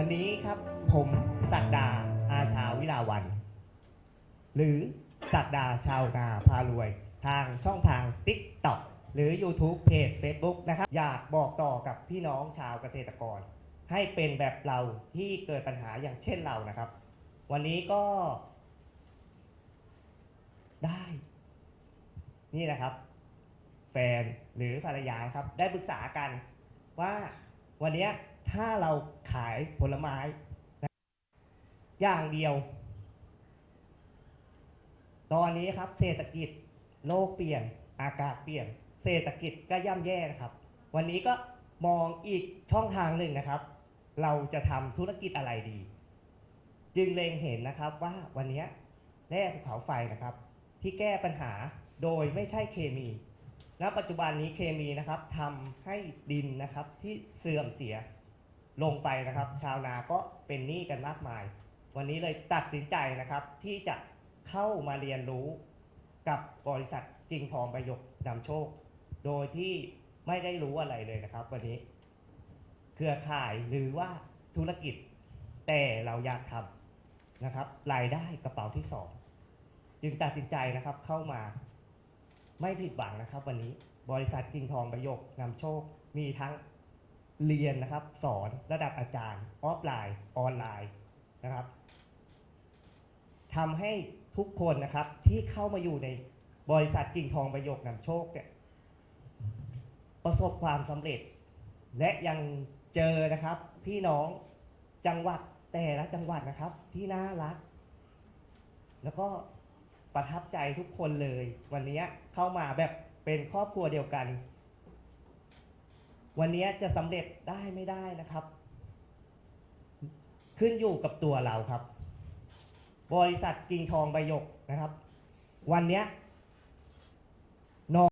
วันนี้ครับผมศักดาอาชาวิลาวัน หรือศักดาชาวนาพารวย ทางช่องทาง TikTok หรือ YouTube เพจ Facebook นะครับอยากบอกต่อกับพี่น้องชาวเกษตรกร ให้เป็นแบบเราที่เกิดปัญหาอย่างเช่นเรานะครับ วันนี้ก็ ได้ นี่นะครับ แฟนหรือภรรยาครับ ได้ปรึกษากันว่าวันเนี้ย ถ้าเราขายผลไม้นะอย่างเดียว ตอนนี้ครับ เศรษฐกิจโลกเปลี่ยน อากาศเปลี่ยน เศรษฐกิจก็ย่ำแย่นะครับ วันนี้ก็มองอีกช่องทางหนึ่งนะครับ เราจะทำธุรกิจอะไรดี จึงเล็งเห็นนะครับว่าวันนี้แร่ภูเขาไฟนะครับ ที่แก้ปัญหาโดยไม่ใช่เคมีณปัจจุบันนี้เคมีนะครับทำให้ดินนะครับที่เสื่อมเสีย ลงไปนะครับ ชาวนาก็เป็นหนี้กันมากมาย วันนี้เลยตัดสินใจนะครับ ที่จะเข้ามาเรียนรู้กับบริษัทกิ่งทองประยกนำโชค โดยที่ไม่ได้รู้อะไรเลยนะครับ วันนี้ เครือข่ายหรือว่าธุรกิจ แต่เราอยากทำนะครับรายได้กระเป๋าที่สองจึงตัดสินใจนะครับเข้ามาไม่ผิดหวังนะครับ วันนี้บริษัทกิ่งทองประโยคนำโชคมีทั้ง เรียนนะครับ สอนระดับอาจารย์ ออฟไลน์ ออนไลน์นะครับทำให้ทุกคนนะครับที่เข้ามาอยู่ในบริษัทกิ่งทองประโยคนำโชคเนี่ยประสบความสำเร็จ และยังเจอนะครับ พี่น้องจังหวัดแต่ละจังหวัดนะครับที่น่ารัก แล้วก็ประทับใจทุกคนเลย วันนี้เข้ามาแบบเป็นครอบครัวเดียวกัน วันนี้จะสำเร็จได้ไม่ได้นะครับ ขึ้นอยู่กับตัวเราครับ บริษัทกิ่งทองใบหยกนะครับ วันนี้